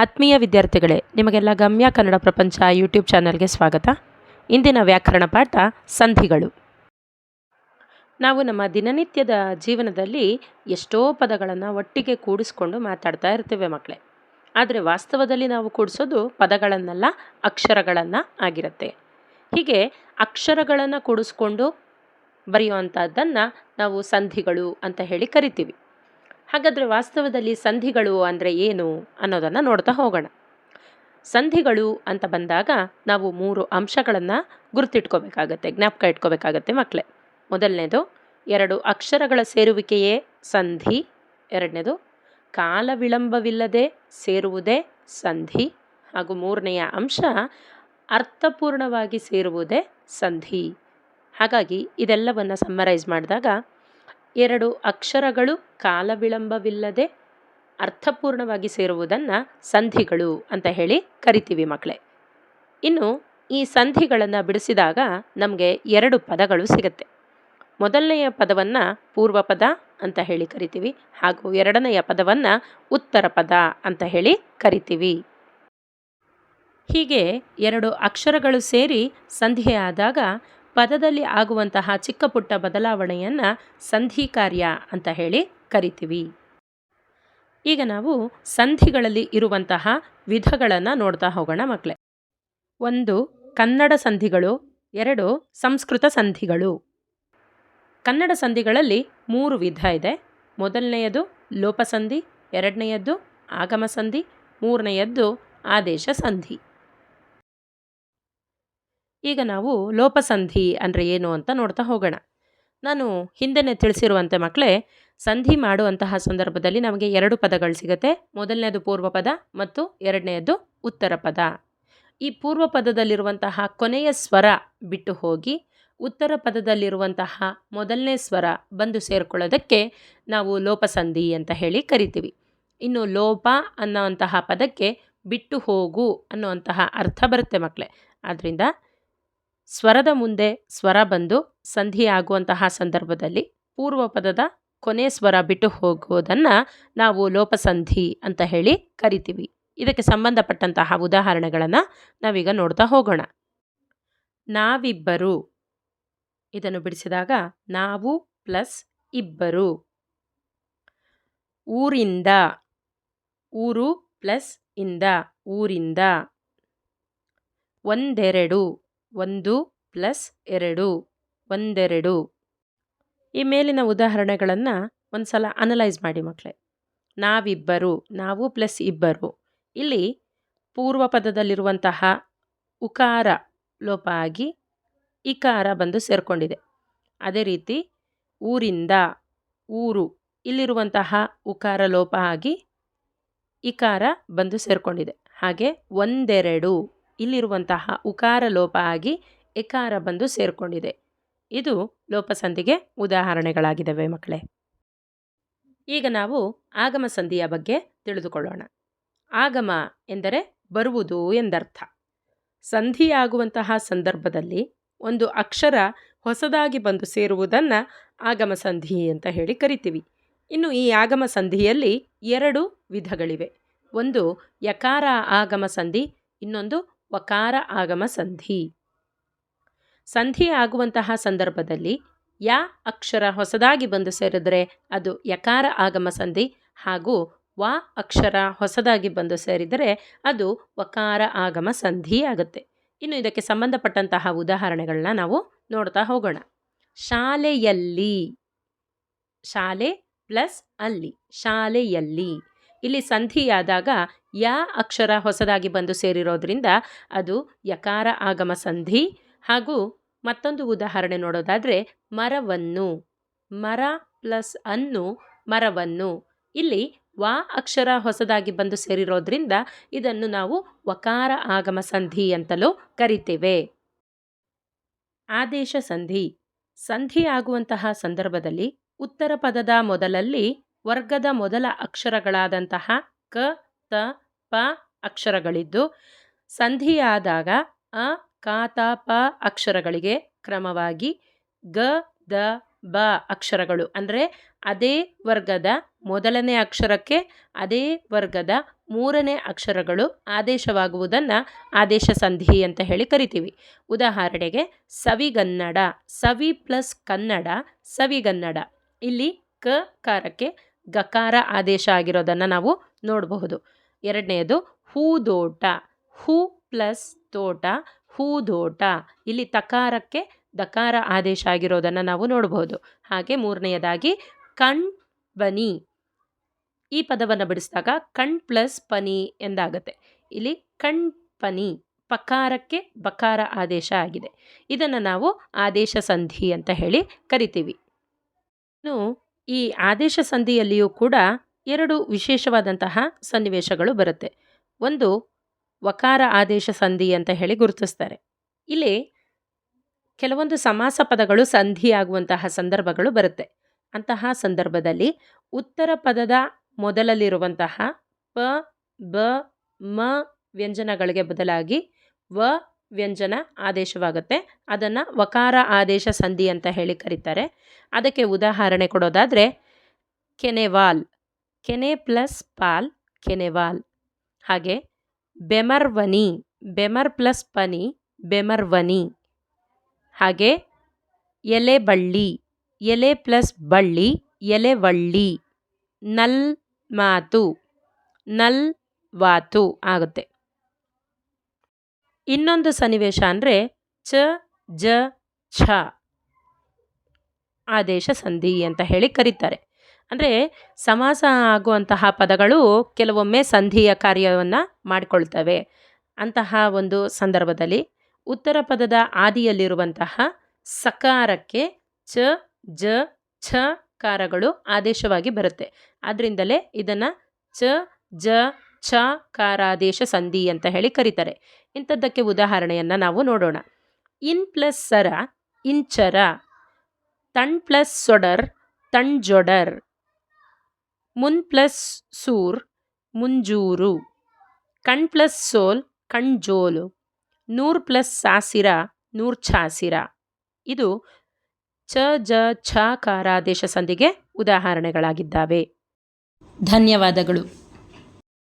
ಆತ್ಮೀಯ ವಿದ್ಯಾರ್ಥಿಗಳೇ, ನಿಮಗೆಲ್ಲ ಗಮ್ಯ ಕನ್ನಡ ಪ್ರಪಂಚ ಯೂಟ್ಯೂಬ್ ಚಾನಲ್ಗೆ ಸ್ವಾಗತ. ಇಂದಿನ ವ್ಯಾಕರಣ ಪಾಠ, ಸಂಧಿಗಳು. ನಾವು ನಮ್ಮ ದಿನನಿತ್ಯದ ಜೀವನದಲ್ಲಿ ಎಷ್ಟೋ ಪದಗಳನ್ನು ಒಟ್ಟಿಗೆ ಕೂಡಿಸ್ಕೊಂಡು ಮಾತಾಡ್ತಾ ಇರ್ತೇವೆ ಮಕ್ಕಳೇ ಆದರೆ ವಾಸ್ತವದಲ್ಲಿ ನಾವು ಕೂಡಿಸೋದು ಪದಗಳನ್ನೆಲ್ಲ, ಅಕ್ಷರಗಳನ್ನು ಆಗಿರುತ್ತೆ. ಹೀಗೆ ಅಕ್ಷರಗಳನ್ನು ಕೂಡಿಸ್ಕೊಂಡು ಬರೆಯುವಂಥದ್ದನ್ನು ನಾವು ಸಂಧಿಗಳು ಅಂತ ಹೇಳಿ ಕರಿತೀವಿ. ಹಾಗಾದರೆ ವಾಸ್ತವದಲ್ಲಿ ಸಂಧಿಗಳು ಅಂದರೆ ಏನು ಅನ್ನೋದನ್ನು ನೋಡ್ತಾ ಹೋಗೋಣ. ಸಂಧಿಗಳು ಅಂತ ಬಂದಾಗ ನಾವು ಮೂರು ಅಂಶಗಳನ್ನು ಗುರುತಿಟ್ಕೋಬೇಕಾಗತ್ತೆ, ಜ್ಞಾಪಕ ಇಟ್ಕೋಬೇಕಾಗತ್ತೆ ಮಕ್ಕಳೇ ಮೊದಲನೇದು, ಎರಡು ಅಕ್ಷರಗಳ ಸೇರುವಿಕೆಯೇ ಸಂಧಿ. ಎರಡನೇದು, ಕಾಲ ವಿಳಂಬವಿಲ್ಲದೆ ಸೇರುವುದೇ ಸಂಧಿ. ಹಾಗೂ ಮೂರನೆಯ ಅಂಶ, ಅರ್ಥಪೂರ್ಣವಾಗಿ ಸೇರುವುದೇ ಸಂಧಿ. ಹಾಗಾಗಿ ಇದೆಲ್ಲವನ್ನು ಸಮ್ಮರೈಸ್ ಮಾಡಿದಾಗ ಎರಡು ಅಕ್ಷರಗಳು ಕಾಲ ವಿಳಂಬವಿಲ್ಲದೆ ಅರ್ಥಪೂರ್ಣವಾಗಿ ಸೇರುವುದನ್ನು ಸಂಧಿಗಳು ಅಂತ ಹೇಳಿ ಕರಿತೀವಿ ಮಕ್ಕಳೇ ಇನ್ನು ಈ ಸಂಧಿಗಳನ್ನು ಬಿಡಿಸಿದಾಗ ನಮಗೆ ಎರಡು ಪದಗಳು ಸಿಗುತ್ತೆ. ಮೊದಲನೆಯ ಪದವನ್ನು ಪೂರ್ವ ಪದ ಅಂತ ಹೇಳಿ ಕರಿತೀವಿ, ಹಾಗೂ ಎರಡನೆಯ ಪದವನ್ನು ಉತ್ತರ ಪದ ಅಂತ ಹೇಳಿ ಕರಿತೀವಿ. ಹೀಗೆ ಎರಡು ಅಕ್ಷರಗಳು ಸೇರಿ ಸಂಧಿಯಾದಾಗ ಪದದಲ್ಲಿ ಆಗುವಂತಹ ಚಿಕ್ಕ ಪುಟ್ಟ ಬದಲಾವಣೆಯನ್ನು ಸಂಧಿ ಕಾರ್ಯ ಅಂತ ಹೇಳಿ ಕರಿತೀವಿ. ಈಗ ನಾವು ಸಂಧಿಗಳಲ್ಲಿ ಇರುವಂತಹ ವಿಧಗಳನ್ನು ನೋಡ್ತಾ ಹೋಗೋಣ ಮಕ್ಕಳೇ ಒಂದು, ಕನ್ನಡ ಸಂಧಿಗಳು, ಎರಡು, ಸಂಸ್ಕೃತ ಸಂಧಿಗಳು. ಕನ್ನಡ ಸಂಧಿಗಳಲ್ಲಿ ಮೂರು ವಿಧ ಇದೆ. ಮೊದಲನೆಯದು ಲೋಪಸಂಧಿ, ಎರಡನೆಯದ್ದು ಆಗಮ ಸಂಧಿ ಮೂರನೆಯದ್ದು ಆದೇಶ ಸಂಧಿ. ಈಗ ನಾವು ಲೋಪಸಂಧಿ ಅಂದರೆ ಏನು ಅಂತ ನೋಡ್ತಾ ಹೋಗೋಣ. ನಾನು ಹಿಂದೆನೇ ತಿಳಿಸಿರುವಂತೆ ಮಕ್ಕಳೇ, ಸಂಧಿ ಮಾಡುವಂತಹ ಸಂದರ್ಭದಲ್ಲಿ ನಮಗೆ ಎರಡು ಪದಗಳು ಸಿಗುತ್ತೆ. ಮೊದಲನೇದು ಪೂರ್ವ ಪದ ಮತ್ತು ಎರಡನೆಯದು ಉತ್ತರ ಪದ. ಈ ಪೂರ್ವ ಪದದಲ್ಲಿರುವಂತಹ ಕೊನೆಯ ಸ್ವರ ಬಿಟ್ಟು ಹೋಗಿ, ಉತ್ತರ ಪದದಲ್ಲಿರುವಂತಹ ಮೊದಲನೇ ಸ್ವರ ಬಂದು ಸೇರಿಕೊಳ್ಳೋದಕ್ಕೆ ನಾವು ಲೋಪಸಂಧಿ ಅಂತ ಹೇಳಿ ಕರಿತೀವಿ. ಇನ್ನು ಲೋಪ ಅನ್ನೋವಂತಹ ಪದಕ್ಕೆ ಬಿಟ್ಟು ಹೋಗು ಅನ್ನುವಂತಹ ಅರ್ಥ ಬರುತ್ತೆ ಮಕ್ಕಳೇ. ಆದ್ದರಿಂದ ಸ್ವರದ ಮುಂದೆ ಸ್ವರ ಬಂದು ಸಂಧಿ ಆಗುವಂತಹ ಸಂದರ್ಭದಲ್ಲಿ ಪೂರ್ವ ಪದದ ಕೊನೆ ಸ್ವರ ಬಿಟ್ಟು ಹೋಗುವುದನ್ನು ನಾವು ಲೋಪಸಂಧಿ ಅಂತ ಹೇಳಿ ಕರಿತೀವಿ. ಇದಕ್ಕೆ ಸಂಬಂಧಪಟ್ಟಂತಹ ಉದಾಹರಣೆಗಳನ್ನು ನಾವೀಗ ನೋಡ್ತಾ ಹೋಗೋಣ. ನಾವಿಬ್ಬರು. ಇದನ್ನು ಬಿಡಿಸಿದಾಗ ನಾವು ಪ್ಲಸ್ ಇಬ್ಬರು. ಊರಿಂದ. ಊರು ಪ್ಲಸ್ ಇಂದ. ಊರಿಂದ. ಒಂದೆರಡು. ಒಂದು ಪ್ಲಸ್ ಎರಡು, ಒಂದೆರಡು. ಈ ಮೇಲಿನ ಉದಾಹರಣೆಗಳನ್ನು ಒಂದು ಸಲ ಅನಲೈಸ್ ಮಾಡಿ ಮಕ್ಕಳೇ ನಾವಿಬ್ಬರು, ನಾವು ಪ್ಲಸ್ ಇಬ್ಬರು. ಇಲ್ಲಿ ಪೂರ್ವ ಪದದಲ್ಲಿರುವಂತಹ ಉಕಾರ ಲೋಪ ಆಗಿ ಇಕಾರ ಬಂದು ಸೇರಿಕೊಂಡಿದೆ. ಅದೇ ರೀತಿ ಊರಿಂದ ಊರು ಇಲ್ಲಿರುವಂತಹ ಉಕಾರ ಲೋಪ ಆಗಿ ಇಕಾರ ಬಂದು ಸೇರಿಕೊಂಡಿದೆ. ಹಾಗೆ ಒಂದೆರಡು. ಇಲ್ಲಿರುವಂತಹ ಉಕಾರ ಲೋಪ ಆಗಿ ಎಕಾರ ಬಂದು ಸೇರಿಕೊಂಡಿದೆ. ಇದು ಲೋಪಸಂಧಿಗೆ ಉದಾಹರಣೆಗಳಾಗಿದ್ದಾವೆ ಮಕ್ಕಳೇ. ಈಗ ನಾವು ಆಗಮ ಸಂಧಿಯ ಬಗ್ಗೆ ತಿಳಿದುಕೊಳ್ಳೋಣ. ಆಗಮ ಎಂದರೆ ಬರುವುದು ಎಂದರ್ಥ. ಸಂಧಿಯಾಗುವಂತಹ ಸಂದರ್ಭದಲ್ಲಿ ಒಂದು ಅಕ್ಷರ ಹೊಸದಾಗಿ ಬಂದು ಸೇರುವುದನ್ನು ಆಗಮ ಸಂಧಿ ಅಂತ ಹೇಳಿ ಕರಿತೀವಿ. ಇನ್ನು ಈ ಆಗಮ ಸಂಧಿಯಲ್ಲಿ ಎರಡು ವಿಧಗಳಿವೆ. ಒಂದು ಯಕಾರ ಆಗಮ ಸಂಧಿ, ಇನ್ನೊಂದು ವಕಾರ ಆಗಮ ಸಂಧಿ. ಸಂಧಿ ಆಗುವಂತಹ ಸಂದರ್ಭದಲ್ಲಿ ಯಾ ಅಕ್ಷರ ಹೊಸದಾಗಿ ಬಂದು ಸೇರಿದರೆ ಅದು ಯಕಾರ ಆಗಮ ಸಂಧಿ ಹಾಗೂ ವ ಅಕ್ಷರ ಹೊಸದಾಗಿ ಬಂದು ಸೇರಿದರೆ ಅದು ವಕಾರ ಆಗಮ ಸಂಧಿ ಆಗುತ್ತೆ. ಇನ್ನು ಇದಕ್ಕೆ ಸಂಬಂಧಪಟ್ಟಂತಹ ಉದಾಹರಣೆಗಳನ್ನ ನಾವು ನೋಡ್ತಾ ಹೋಗೋಣ. ಶಾಲೆಯಲ್ಲಿ, ಶಾಲೆ ಪ್ಲಸ್ ಅಲ್ಲಿ, ಶಾಲೆಯಲ್ಲಿ. ಇಲ್ಲಿ ಸಂಧಿಯಾದಾಗ ಯಾ ಅಕ್ಷರ ಹೊಸದಾಗಿ ಬಂದು ಸೇರಿರೋದ್ರಿಂದ ಅದು ಯಕಾರ ಆಗಮ ಸಂಧಿ ಹಾಗೂ ಮತ್ತೊಂದು ಉದಾಹರಣೆ ನೋಡೋದಾದರೆ ಮರವನ್ನು, ಮರ ಪ್ಲಸ್ ಅನ್ನು, ಮರವನ್ನು. ಇಲ್ಲಿ ವಾ ಅಕ್ಷರ ಹೊಸದಾಗಿ ಬಂದು ಸೇರಿರೋದ್ರಿಂದ ಇದನ್ನು ನಾವು ವಕಾರ ಆಗಮ ಸಂಧಿ ಅಂತಲೂ ಕರಿತೇವೆ. ಆದೇಶ ಸಂಧಿ. ಸಂಧಿ ಆಗುವಂತಹ ಸಂದರ್ಭದಲ್ಲಿ ಉತ್ತರ ಪದದ ಮೊದಲಲ್ಲಿ ವರ್ಗದ ಮೊದಲ ಅಕ್ಷರಗಳಾದಂತಹ ಕ, ತ ಪ ಅಕ್ಷರಗಳಿದ್ದು ಸಂಧಿಯಾದಾಗ ಅ, ಕ, ತ, ಪ ಅಕ್ಷರಗಳಿಗೆ ಕ್ರಮವಾಗಿ ಗ, ದ, ಬ ಅಕ್ಷರಗಳು. ಅಂದರೆ ಅದೇ ವರ್ಗದ ಮೊದಲನೇ ಅಕ್ಷರಕ್ಕೆ ಅದೇ ವರ್ಗದ ಮೂರನೇ ಅಕ್ಷರಗಳು ಆದೇಶವಾಗುವುದನ್ನು ಆದೇಶ ಸಂಧಿ ಅಂತ ಹೇಳಿ ಕರಿತೀವಿ. ಉದಾಹರಣೆಗೆ ಸವಿಗನ್ನಡ, ಸವಿ ಪ್ಲಸ್ ಕನ್ನಡ, ಸವಿಗನ್ನಡ. ಇಲ್ಲಿ ಕ, ಕಾರಕ್ಕೆ ಗಕಾರ ಆದೇಶ ಆಗಿರೋದನ್ನು ನಾವು ನೋಡಬಹುದು. ಎರಡನೆಯದು ಹೂದೋಟ ಹೂ ಪ್ಲಸ್ ತೋಟ ಹೂದೋಟ ಇಲ್ಲಿ ತಕಾರಕ್ಕೆ ದಕಾರ ಆದೇಶ ಆಗಿರೋದನ್ನು ನಾವು ನೋಡಬಹುದು ಹಾಗೆ ಮೂರನೆಯದಾಗಿ ಕಣ್ ಬನಿ. ಈ ಪದವನ್ನು ಬಿಡಿಸಿದಾಗ ಕಣ್ ಪ್ಲಸ್ ಪನಿ ಎಂದಾಗತ್ತೆ. ಇಲ್ಲಿ ಕಣ್ ಪನಿ, ಪಕಾರಕ್ಕೆ ಬಕಾರ ಆದೇಶ ಆಗಿದೆ. ಇದನ್ನು ನಾವು ಆದೇಶ ಸಂಧಿ ಅಂತ ಹೇಳಿ ಕರಿತೀವಿ. ಇನ್ನು ಈ ಆದೇಶ ಸಂಧಿಯಲ್ಲಿಯೂ ಕೂಡ ಎರಡು ವಿಶೇಷವಾದಂತಹ ಸನ್ನಿವೇಶಗಳು ಬರುತ್ತೆ. ಒಂದು, ವಕಾರ ಆದೇಶ ಸಂಧಿ ಅಂತ ಹೇಳಿ ಗುರುತಿಸ್ತಾರೆ. ಇಲ್ಲಿ ಕೆಲವೊಂದು ಸಮಾಸ ಪದಗಳು ಸಂಧಿಯಾಗುವಂತಹ ಸಂದರ್ಭಗಳು ಬರುತ್ತೆ. ಅಂತಹ ಸಂದರ್ಭದಲ್ಲಿ ಉತ್ತರ ಪದದ ಮೊದಲಲ್ಲಿರುವಂತಹ ಪ, ಬ, ಮ ವ್ಯಂಜನಗಳಿಗೆ ಬದಲಾಗಿ ವ ವ್ಯಂಜನ ಆದೇಶವಾಗುತ್ತೆ. ಅದನ್ನು ವಕಾರ ಆದೇಶ ಸಂಧಿ ಅಂತ ಹೇಳಿ ಕರೀತಾರೆ. ಅದಕ್ಕೆ ಉದಾಹರಣೆ ಕೊಡೋದಾದರೆ, ಕೆನೆವಾಲ್. ಕೆನೆ ಪ್ಲಸ್ ಪಾಲ್ ಕೆನೆವಾಲ್ ಹಾಗೆ ಬೆಮರ್ವನಿ ಬೆಮರ್ ಪ್ಲಸ್ ಪನಿ ಬೆಮರ್ವನಿ ಹಾಗೆ ಎಲೆ ಬಳ್ಳಿ, ಎಲೆ ಪ್ಲಸ್ ಬಳ್ಳಿ ಎಲೆವಳ್ಳಿ ನಲ್ ಮಾತು, ನಲ್ ವಾತು ಆಗುತ್ತೆ. ಇನ್ನೊಂದು ಸನ್ನಿವೇಶ ಅಂದರೆ ಚ, ಜ, ಛ. ಆದೇಶ ಸಂಧಿ ಅಂತ ಹೇಳಿ ಕರೀತಾರೆ. ಅಂದರೆ ಸಮಾಸ ಆಗುವಂತಹ ಪದಗಳು ಕೆಲವೊಮ್ಮೆ ಸಂಧಿಯ ಕಾರ್ಯವನ್ನು ಮಾಡಿಕೊಳ್ತವೆ. ಅಂತಹ ಒಂದು ಸಂದರ್ಭದಲ್ಲಿ ಉತ್ತರ ಪದದ ಆದಿಯಲ್ಲಿರುವಂತಹ ಸಕಾರಕ್ಕೆ ಚ, ಜ, ಛ ಕಾರಗಳು ಆದೇಶವಾಗಿ ಬರುತ್ತೆ. ಆದ್ದರಿಂದಲೇ ಇದನ್ನು ಚ, ಜ, ಛ ಕಾರಾದೇಶ ಸಂಧಿ ಅಂತ ಹೇಳಿ ಕರೀತಾರೆ. ಇಂಥದ್ದಕ್ಕೆ ಉದಾಹರಣೆಯನ್ನು ನಾವು ನೋಡೋಣ. ಇನ್ ಪ್ಲಸ್ ಸರ ಇಂಚರ ತಣ್ ಪ್ಲಸ್ ಸೊಡರ್ ತಣ್ಜೊಡರ್ ಮುನ್ ಪ್ಲಸ್ ಸೂರ್ ಮುಂಜೂರು ಕಣ್ ಪ್ಲಸ್ ಸೋಲ್ ಕಣ್ಜೋಲು ನೂರ್ ಪ್ಲಸ್ ಸಾಸಿರ ನೂರ್ಛಾಸಿರ ಇದು ಚ, ಜ, ಛ ಕಾರಾದೇಶ ಸಂಧಿಗೆ ಉದಾಹರಣೆಗಳಾಗಿದ್ದಾವೆ. ಧನ್ಯವಾದಗಳು.